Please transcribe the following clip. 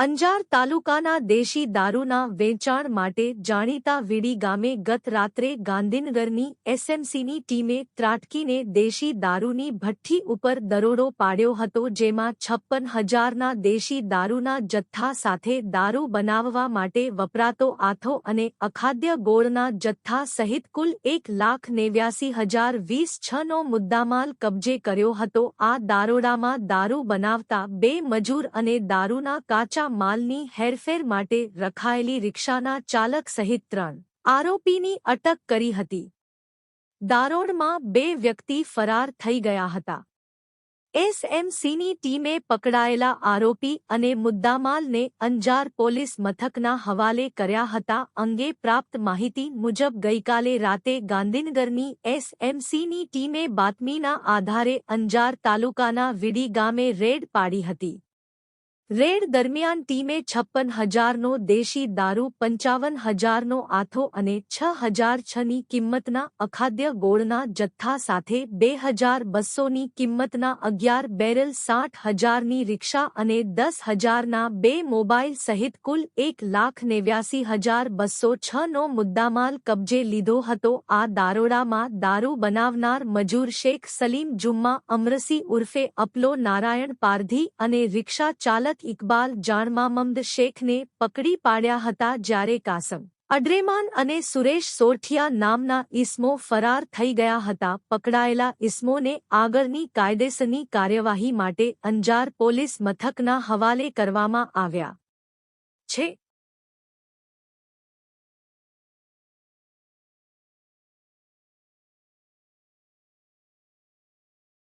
અંજાર તાલુકાના દેશી દારૂના વેચાણ માટે જાણીતા વીડી ગામે ગત રાત્રે ગાંધીનગરની એસએમસીની ટીમે ત્રાટકીને દેશી દારૂની ભઠ્ઠી ઉપર દરોડો પાડ્યો હતો, જેમાં છપ્પન હજારના દેશી દારૂના જથ્થા સાથે દારૂ બનાવવા માટે વપરાતો આથો અને અખાદ્ય ગોળના જથ્થા સહિત કુલ એક લાખ નેવ્યાસી હજાર વીસ છનો મુદ્દામાલ કબજે કર્યો હતો. આ દારોડામાં દારૂ બનાવતા બે મજૂર અને દારૂના કાચા માલની હેરફેર માટે રખાયેલી રિક્ષાના ચાલક સહિત ત્રણ આરોપીની અટક કરી હતી. દારોડમાં બે વ્યક્તિ ફરાર થઈ ગયા હતા. એસએમસીની ટીમે પકડાયેલા આરોપી અને મુદ્દામાલને અંજાર પોલીસ મથકના હવાલે કર્યા હતા અંગે પ્રાપ્ત માહિતી મુજબ ગઈકાલે રાતે ગાંધીનગરની એસએમસીની ટીમે બાતમીના આધારે અંજાર તાલુકાના વીડી ગામે રેડ પાડી હતી. રેડ દરમિયાન ટીમે છપ્પન હજારનો દેશી દારૂ, પંચાવન હજારનો આથો અને છ હજાર છની કિંમતના અખાદ્ય ગોળના જથ્થા સાથે બે હજાર બસોની કિંમતના અગિયાર બેરલ સાઠ હજારની રિક્ષા અને દસ હજારના બે મોબાઈલ સહિત કુલ એક લાખ નેવ્યાસી હજાર બસો છનો મુદ્દામાલ કબજે લીધો હતો. આ દારોડામાં દારૂ બનાવનાર મજૂર શેખ સલીમ જુમ્મા અમરસી ઉર્ફે અપલો નારાયણ પારધી અને રિક્ષા ચાલક ઇકબાલ જાણમામદ શેખને પકડી પાડ્યા હતા જ્યારે કાસમ અડ્રેમાન અને સુરેશ સોરઠિયા નામના ઇસમો ફરાર થઈ ગયા હતા. પકડાયેલા ઇસમોને આગળની કાયદેસરની કાર્યવાહી માટે અંજાર પોલીસ મથકના હવાલે કરવામાં આવ્યા છે.